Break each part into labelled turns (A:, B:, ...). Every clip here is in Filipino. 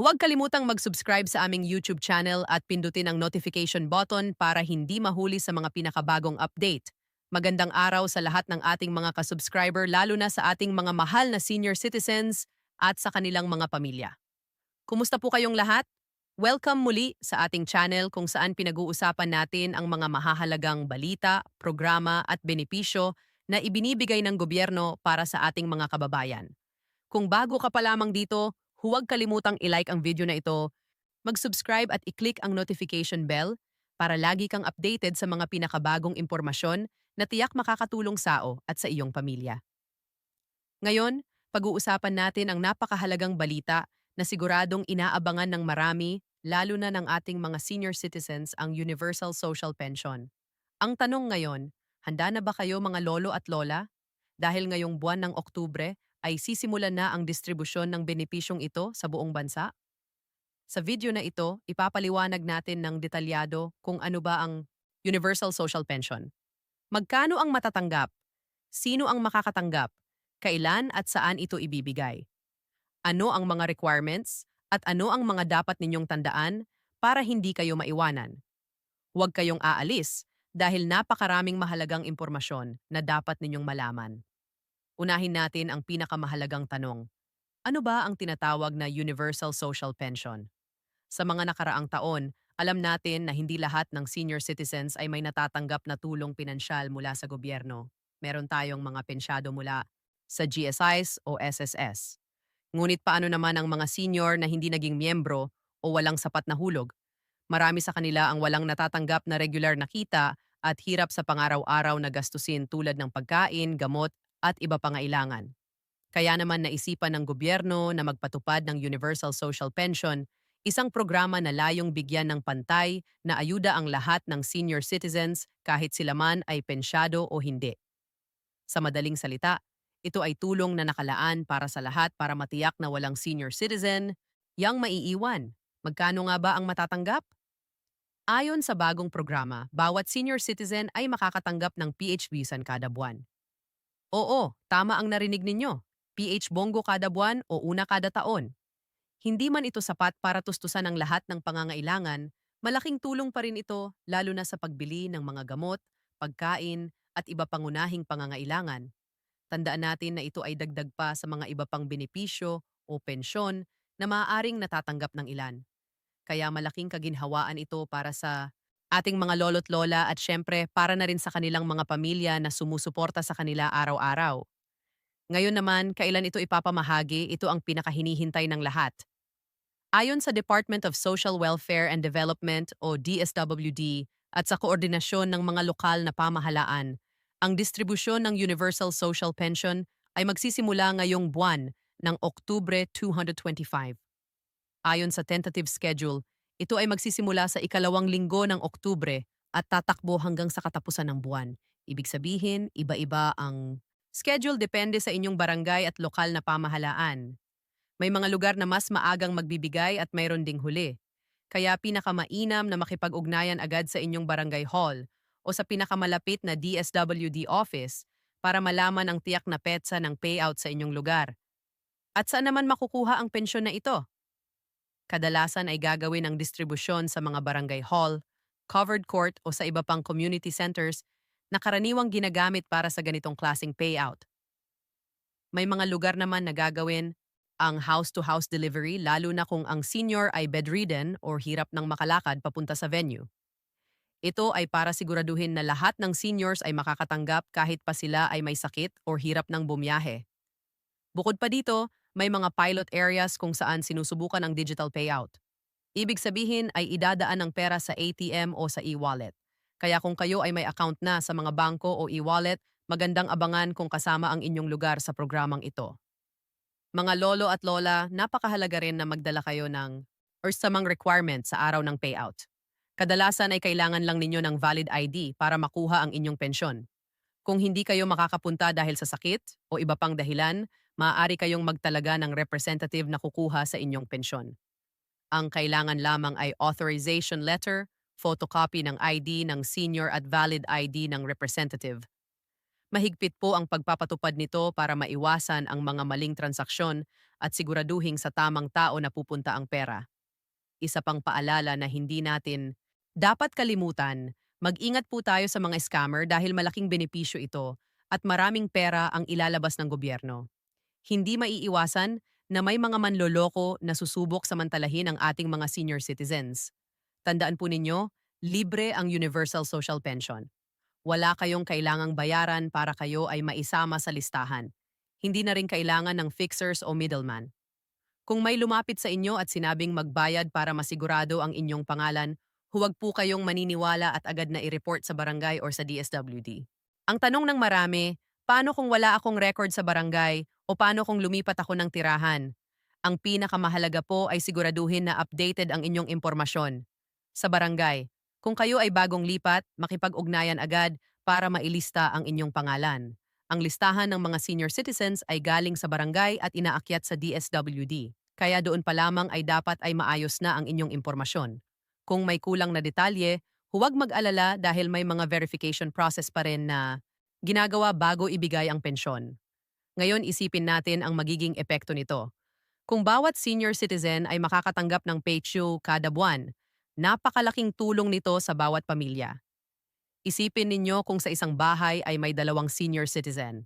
A: Huwag kalimutang mag-subscribe sa aming YouTube channel at pindutin ang notification button para hindi mahuli sa mga pinakabagong update. Magandang araw sa lahat ng ating mga kasubscriber lalo na sa ating mga mahal na senior citizens at sa kanilang mga pamilya. Kumusta po kayong lahat? Welcome muli sa ating channel kung saan pinag-uusapan natin ang mga mahahalagang balita, programa at benepisyo na ibinibigay ng gobyerno para sa ating mga kababayan. Kung bago ka pa lamang dito, huwag kalimutang i-like ang video na ito, mag-subscribe at i-click ang notification bell para lagi kang updated sa mga pinakabagong impormasyon na tiyak makakatulong sa o at sa iyong pamilya. Ngayon, pag-uusapan natin ang napakahalagang balita na siguradong inaabangan ng marami, lalo na ng ating mga senior citizens ang Universal Social Pension. Ang tanong ngayon, handa na ba kayo mga lolo at lola? Dahil ngayong buwan ng Oktubre ay sisimulan na ang distribusyon ng benepisyong ito sa buong bansa? Sa video na ito, ipapaliwanag natin ng detalyado kung ano ba ang Universal Social Pension. Magkano ang matatanggap? Sino ang makakatanggap? Kailan at saan ito ibibigay? Ano ang mga requirements? At ano ang mga dapat ninyong tandaan para hindi kayo maiwanan? Huwag kayong aalis dahil napakaraming mahalagang impormasyon na dapat ninyong malaman. Unahin natin ang pinakamahalagang tanong. Ano ba ang tinatawag na Universal Social Pension? Sa mga nakaraang taon, alam natin na hindi lahat ng senior citizens ay may natatanggap na tulong pinansyal mula sa gobyerno. Meron tayong mga pensyado mula sa GSIs o SSS. Ngunit paano naman ang mga senior na hindi naging miyembro o walang sapat na hulog? Marami sa kanila ang walang natatanggap na regular na kita at hirap sa pangaraw-araw na gastusin tulad ng pagkain, gamot at iba pangailangan. Kaya naman naisipan ng gobyerno na magpatupad ng Universal Social Pension, isang programa na layong bigyan ng pantay na ayuda ang lahat ng senior citizens kahit sila man ay pensyado o hindi. Sa madaling salita, ito ay tulong na nakalaan para sa lahat para matiyak na walang senior citizen, yang maiiwan. Magkano nga ba ang matatanggap? Ayon sa bagong programa, bawat senior citizen ay makakatanggap ng PH Visan kada buwan. Oo, tama ang narinig ninyo. PH Bongo kada buwan o una kada taon. Hindi man ito sapat para tustusan ang lahat ng pangangailangan, malaking tulong pa rin ito lalo na sa pagbili ng mga gamot, pagkain, at iba pangunahing pangangailangan. Tandaan natin na ito ay dagdag pa sa mga iba pang benepisyo o pensyon na maaaring natatanggap ng ilan. Kaya malaking kaginhawaan ito para sa ating mga lolo't lola at syempre para na rin sa kanilang mga pamilya na sumusuporta sa kanila araw-araw. Ngayon naman, kailan ito ipapamahagi, ito ang pinakahinihintay ng lahat. Ayon sa Department of Social Welfare and Development o DSWD at sa koordinasyon ng mga lokal na pamahalaan, ang distribusyon ng Universal Social Pension ay magsisimula ngayong buwan ng Oktubre 225. Ayon sa tentative schedule, ito ay magsisimula sa ikalawang linggo ng Oktubre at tatakbo hanggang sa katapusan ng buwan. Ibig sabihin, iba-iba ang schedule depende sa inyong barangay at lokal na pamahalaan. May mga lugar na mas maagang magbibigay at mayroon ding huli. Kaya pinakamainam na makipag-ugnayan agad sa inyong barangay hall o sa pinakamalapit na DSWD office para malaman ang tiyak na petsa ng payout sa inyong lugar. At saan naman makukuha ang pensyon na ito? Kadalasan ay gagawin ang distribusyon sa mga barangay hall, covered court o sa iba pang community centers na karaniwang ginagamit para sa ganitong klasing payout. May mga lugar naman na gagawin ang house-to-house delivery lalo na kung ang senior ay bedridden or hirap ng makalakad papunta sa venue. Ito ay para siguraduhin na lahat ng seniors ay makakatanggap kahit pa sila ay may sakit o hirap ng bumiyahe. Bukod pa dito, may mga pilot areas kung saan sinusubukan ang digital payout. Ibig sabihin ay idadaan ang pera sa ATM o sa e-wallet. Kaya kung kayo ay may account na sa mga bangko o e-wallet, magandang abangan kung kasama ang inyong lugar sa programang ito. Mga lolo at lola, napakahalaga rin na magdala kayo ng or sa mga requirements sa araw ng payout. Kadalasan ay kailangan lang ninyo ng valid ID para makuha ang inyong pensyon. Kung hindi kayo makakapunta dahil sa sakit o iba pang dahilan, maaari kayong magtalaga ng representative na kukuha sa inyong pensyon. Ang kailangan lamang ay authorization letter, photocopy ng ID ng senior at valid ID ng representative. Mahigpit po ang pagpapatupad nito para maiwasan ang mga maling transaksyon at siguraduhing sa tamang tao na pupunta ang pera. Isa pang paalala na hindi natin dapat kalimutan, mag-ingat po tayo sa mga scammer dahil malaking benepisyo ito at maraming pera ang ilalabas ng gobyerno. Hindi maiiwasan na may mga manloloko na susubok samantalahin ang ating mga senior citizens. Tandaan po ninyo, libre ang Universal Social Pension. Wala kayong kailangang bayaran para kayo ay maisama sa listahan. Hindi na rin kailangan ng fixers o middleman. Kung may lumapit sa inyo at sinabing magbayad para masigurado ang inyong pangalan, huwag po kayong maniniwala at agad na i-report sa barangay or sa DSWD. Ang tanong ng marami, paano kung wala akong record sa barangay o paano kung lumipat ako ng tirahan? Ang pinakamahalaga po ay siguraduhin na updated ang inyong impormasyon. Sa barangay, kung kayo ay bagong lipat, makipag-ugnayan agad para mailista ang inyong pangalan. Ang listahan ng mga senior citizens ay galing sa barangay at inaakyat sa DSWD. Kaya doon pa lamang ay dapat ay maayos na ang inyong impormasyon. Kung may kulang na detalye, huwag mag-alala dahil may mga verification process pa rin na ginagawa bago ibigay ang pensyon. Ngayon isipin natin ang magiging epekto nito. Kung bawat senior citizen ay makakatanggap ng paycheck kada buwan, Napakalaking tulong nito sa bawat pamilya. Isipin ninyo kung sa isang bahay ay may dalawang senior citizen.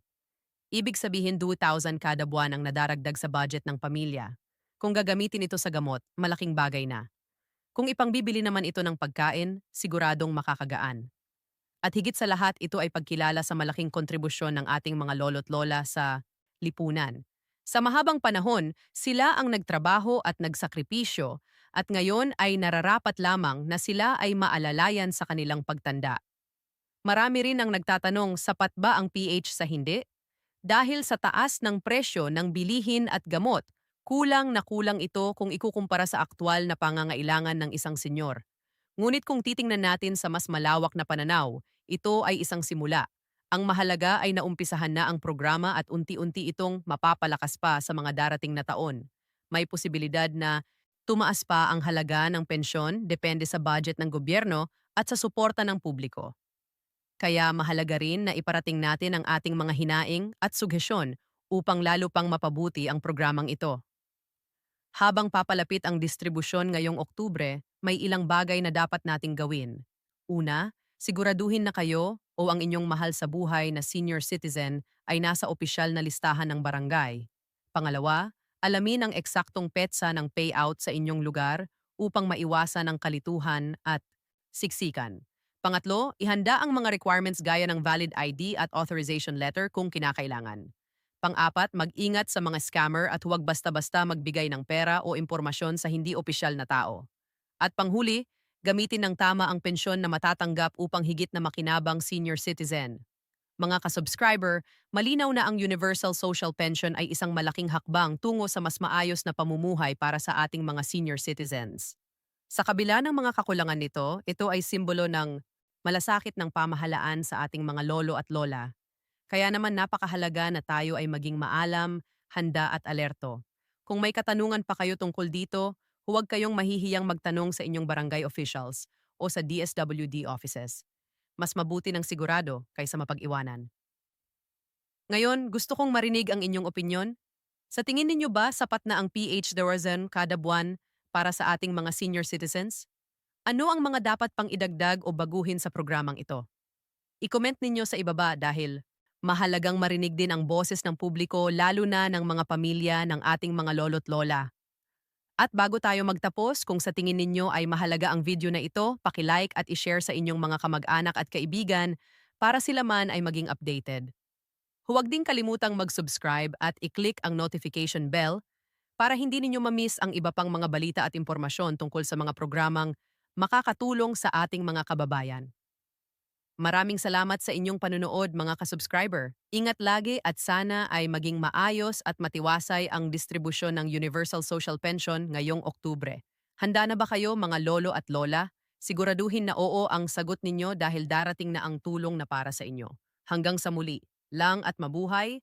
A: Ibig sabihin 2,000 kada buwan ang nadaragdag sa budget ng pamilya. Kung gagamitin ito sa gamot, malaking bagay na. Kung ipangbibili naman ito ng pagkain, siguradong makakagaan. At higit sa lahat, ito ay pagkilala sa malaking kontribusyon ng ating mga lolo't lola sa lipunan. Sa mahabang panahon, sila ang nagtrabaho at nagsakripisyo at ngayon ay nararapat lamang na sila ay maalalayan sa kanilang pagtanda. Marami rin ang nagtatanong sapat ba ang PH sa hindi? Dahil sa taas ng presyo ng bilihin at gamot, kulang na kulang ito kung ikukumpara sa aktwal na pangangailangan ng isang senyor. Ngunit kung titingnan natin sa mas malawak na pananaw, ito ay isang simula. Ang mahalaga ay naumpisahan na ang programa at unti-unti itong mapapalakas pa sa mga darating na taon. May posibilidad na Tumaas pa ang halaga ng pensyon depende sa budget ng gobyerno at sa suporta ng publiko. Kaya mahalaga rin na iparating natin ang ating mga hinaing at sugesyon upang lalo pang mapabuti ang programang ito. Habang papalapit ang distribusyon ngayong Oktubre, may ilang bagay na dapat nating gawin. Una, siguraduhin na kayo o ang inyong mahal sa buhay na senior citizen ay nasa opisyal na listahan ng barangay. Pangalawa, Alamin ang eksaktong petsa ng payout sa inyong lugar upang maiwasan ang kalituhan at siksikan. Pangatlo, ihanda ang mga requirements gaya ng valid ID at authorization letter kung kinakailangan. Pang-apat, mag-ingat sa mga scammer at huwag basta-basta magbigay ng pera o impormasyon sa hindi opisyal na tao. At panghuli, gamitin ng tama ang pensyon na matatanggap upang higit na makinabang senior citizen. Mga kasubscriber, malinaw na ang Universal Social Pension ay isang malaking hakbang tungo sa mas maayos na pamumuhay para sa ating mga senior citizens. Sa kabila ng mga kakulangan nito, ito ay simbolo ng malasakit ng pamahalaan sa ating mga lolo at lola. Kaya naman napakahalaga na tayo ay maging maalam, handa at alerto. Kung may katanungan pa kayo tungkol dito, huwag kayong mahihiyang magtanong sa inyong barangay officials o sa DSWD offices. Mas mabuti ng sigurado kaysa mapag-iwanan. Ngayon, gusto kong marinig ang inyong opinyon. Sa tingin ninyo ba sapat na ang PH Dorazan kada buwan para sa ating mga senior citizens? Ano ang mga dapat pang idagdag o baguhin sa programang ito? I-comment ninyo sa ibaba dahil mahalagang marinig din ang boses ng publiko lalo na ng mga pamilya ng ating mga lolo't lola. At bago tayo magtapos, kung sa tingin ninyo ay mahalaga ang video na ito, paki-like at i-share sa inyong mga kamag-anak at kaibigan para sila man ay maging updated. Huwag ding kalimutang mag-subscribe at i-click ang notification bell para hindi ninyo ma-miss ang iba pang mga balita at impormasyon tungkol sa mga programang makakatulong sa ating mga kababayan. Maraming salamat sa inyong panunood mga kasubscriber. Ingat lagi at sana ay maging maayos at matiwasay ang distribusyon ng Universal Social Pension ngayong Oktubre. Handa na ba kayo mga lolo at lola? Siguraduhin na oo ang sagot ninyo dahil darating na ang tulong na para sa inyo. Hanggang sa muli, lang at mabuhay,